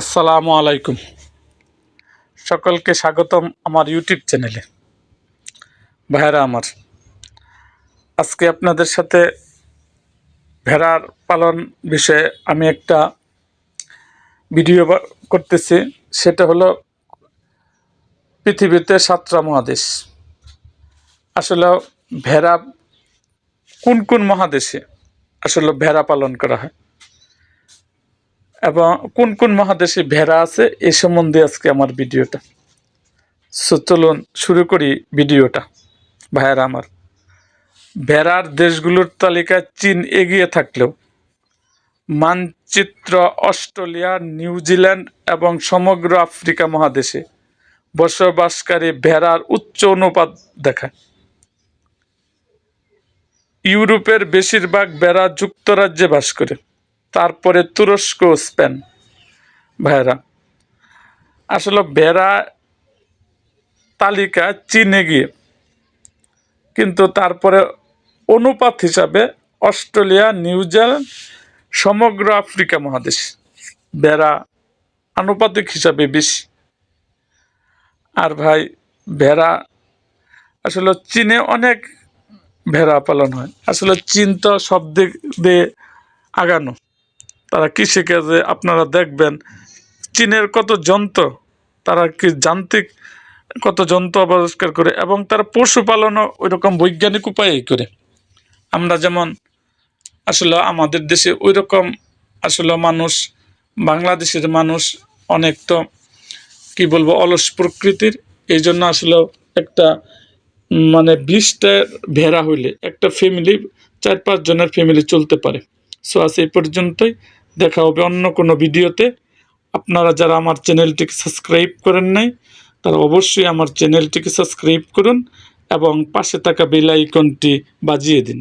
আসসালামু আলাইকুম। সকলকে স্বাগতম আমার ইউটিউব চ্যানেলে। ভাইরা আমার, আজকে আপনাদের সাথে ভেড়ার পালন বিষয়ে আমি একটা ভিডিও করতেছি। সেটা হলো পৃথিবীতে সাতটা মহাদেশ। আসলে ভেড়া কোন কোন মহাদেশে আসলে ভেড়া পালন করা হয়? এবং কোন কোন মহাদেশে ভেড়া আছে, এ সম্বন্ধে আজকে আমার ভিডিওটা। সো চলুন শুরু করি ভিডিওটা, ভাইয়ারা আমার। ভেড়ার দেশগুলোর তালিকায় চীন এগিয়ে থাকলেও মানচিত্র অস্ট্রেলিয়া নিউজিল্যান্ড এবং সমগ্র আফ্রিকা মহাদেশে বসবাসকারী ভেড়ার উচ্চ অনুপাত দেখায়। ইউরোপের বেশিরভাগ ভেড়া যুক্তরাজ্যে বাস করে। তারপরে তুরস্ক স্পেন। ভাইরা আসলে ভেড়া তালিকা চীনে গিয়ে, কিন্তু তারপরে অনুপাত হিসাবে অস্ট্রেলিয়া নিউজিল্যান্ড সমগ্র আফ্রিকা মহাদেশ বেড়া আনুপাতিক হিসাবে বেশি। আর ভাই, ভেড়া আসলে চীনে অনেক ভেড়া পালন হয়। আসলে চীন তো সব দিক দিয়ে আগানো। তারা কৃষিকাজে আপনারা দেখবেন চীনের কত যন্ত্র তারা কি যান্ত্রিক কত যন্ত্র আবিষ্কার করে এবং তারা পশুপালনও ওই রকম বৈজ্ঞানিক উপায়েই করে। আমরা যেমন আসলে আমাদের দেশে ওই রকম আসলে মানুষ, বাংলাদেশের মানুষ অনেক তো কি বলব, অলস প্রকৃতির। এই জন্য আসলে একটা মানে বিশটা ভেড়া হইলে একটা ফ্যামিলি চার পাঁচ জনের ফ্যামিলি চলতে পারে। সো আজ এই পর্যন্তই। দেখা হবে অন্য কোনো ভিডিওতে। আপনারা যারা আমার চ্যানেলটিকে সাবস্ক্রাইব করেন নাই, তারা অবশ্যই আমার চ্যানেলটিকে সাবস্ক্রাইব করুন এবং পাশে থাকা বেল আইকনটি বাজিয়ে দিন।